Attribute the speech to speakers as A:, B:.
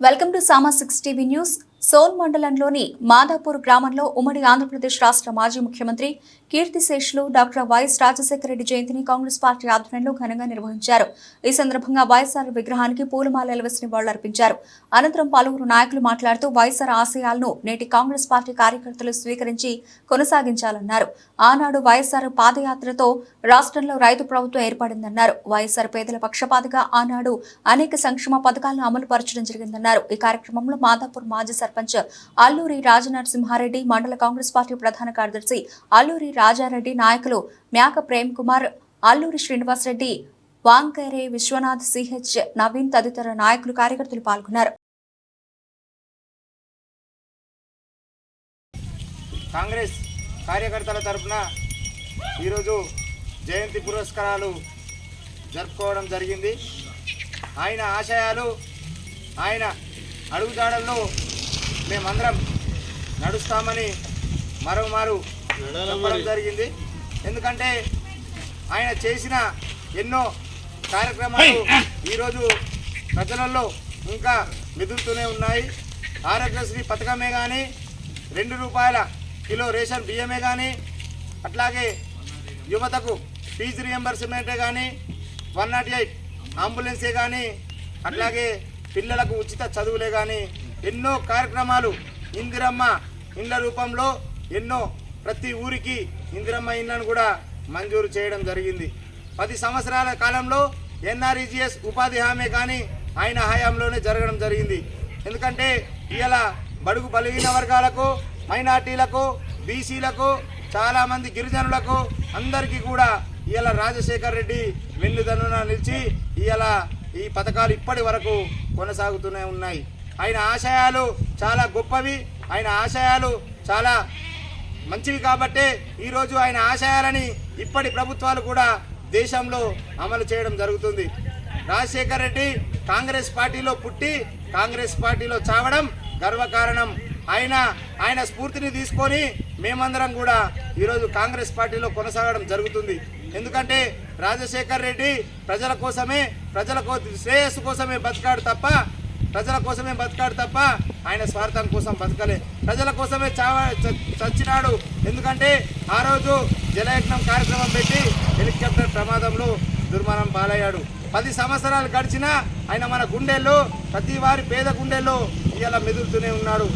A: welcome to Sama six TV news సోన్ మండలంలోని మాదాపూర్ గ్రామంలో ఉమ్మడి ఆంధ్రప్రదేశ్ రాష్ట్ర మాజీ ముఖ్యమంత్రి కీర్తిశేషులు డాక్టర్ వైఎస్ రాజశేఖర రెడ్డి జయంతిని కాంగ్రెస్ పార్టీ ఆధ్వర్యంలో ఘనంగా నిర్వహించారు. ఈ సందర్భంగా వైఎస్ఆర్ విగ్రహానికి పూలమాలలు వేసి నివాళులర్పించారు అనంతరం పలువురు నాయకులు మాట్లాడుతూ వైఎస్ఆర్ ఆశయాలను నేటి కాంగ్రెస్ పార్టీ కార్యకర్తలు స్వీకరించి కొనసాగించాలన్నారు. ఆనాడు వైఎస్ఆర్ పాదయాత్రతో రాష్ట్రంలో రైతు ప్రభుత్వం ఏర్పడిందన్నారు. వైఎస్ఆర్ పేదల పక్షపాతిగా ఆనాడు అనేక సంక్షేమ పథకాలను అమలు పరచడం జరిగిందన్నారు. ఈ కార్యక్రమంలో మాదాపూర్ మాజీ సర్పంచ్ అల్లూరి రాజనరసింహారెడ్డి మండల కాంగ్రెస్ పార్టీ ప్రధాన కార్యదర్శి అల్లూరి రాజారెడ్డి నాయకులు మేక ప్రేమ్ కుమార్ అల్లూరి శ్రీనివాసరెడ్డి వాంకరే విశ్వనాథ్ సిహెచ్ నవీన్ తదితర నాయకులు కార్యకర్తలు పాల్గొన్నారు.
B: కాంగ్రెస్ కార్యకర్తల తరఫున ఈరోజు జయంతి పురస్కారాలు జరుపుకోవడం జరిగింది. ఆయన ఆశయాలు ఆయన అడుగుజాడల్లో మేమందరం నడుస్తామని మరోమారు చెప్పడం జరిగింది. ఎందుకంటే ఆయన చేసిన ఎన్నో కార్యక్రమాలు ఈరోజు ప్రజలలో ఇంకా మెదులుతూనే ఉన్నాయి. ఆరోగ్యశ్రీ పథకమే కానీ రెండు రూపాయల కిలో రేషన్ బియ్యమే కానీ అట్లాగే యువతకు ఫీజు రియంబర్స్మెంటే కానీ వన్ నాట్ ఎయిట్ అంబులెన్సే కానీ అట్లాగే పిల్లలకు ఉచిత చదువులే కానీ ఎన్నో కార్యక్రమాలు ఇందిరమ్మ ఇండ్ల రూపంలో ఎన్నో ప్రతి ఊరికి ఇందిరమ్మ ఇండ్లను కూడా మంజూరు చేయడం జరిగింది. పది సంవత్సరాల కాలంలో ఎన్ఆర్ఈజిఎస్ ఉపాధి హామీ కానీ ఆయన హయాంలోనే జరగడం జరిగింది. ఎందుకంటే ఇలా బడుగు బలిగిన వర్గాలకు మైనార్టీలకు బీసీలకు చాలామంది గిరిజనులకు అందరికీ కూడా ఇవాళ రాజశేఖర్ రెడ్డి వెన్నుదన్నున నిలిచి ఇవాళ ఈ పథకాలు ఇప్పటి వరకు కొనసాగుతూనే ఉన్నాయి. ఆయన ఆశయాలు చాలా గొప్పవి. ఆయన ఆశయాలు చాలా మంచివి కాబట్టే ఈరోజు ఆయన ఆశయాలని ఇప్పటి ప్రభుత్వాలు కూడా దేశంలో అమలు చేయడం జరుగుతుంది. రాజశేఖర్ రెడ్డి కాంగ్రెస్ పార్టీలో పుట్టి కాంగ్రెస్ పార్టీలో చావడం గర్వకారణం ఆయన ఆయన స్ఫూర్తిని తీసుకొని మేమందరం కూడా ఈరోజు కాంగ్రెస్ పార్టీలో కొనసాగడం జరుగుతుంది. ఎందుకంటే రాజశేఖర్ రెడ్డి ప్రజల కోసమే ప్రజల కో శ్రేయస్సు కోసమే బతికాడు తప్ప ప్రజల కోసమే బతికాడు తప్ప ఆయన స్వార్థం కోసం బతకలే ప్రజల కోసమే చావ చ- చచ్చినాడు. ఎందుకంటే ఆ రోజు జలయజ్ఞం కార్యక్రమం పెట్టి హెలికాప్టర్ ప్రమాదంలో దుర్మరణం పాలయ్యాడు. పది సంవత్సరాలు గడిచినా ఆయన మన గుండెల్లో ప్రతి వారి పేద గుండెల్లో ఇలా మెదులుతూనే ఉన్నాడు.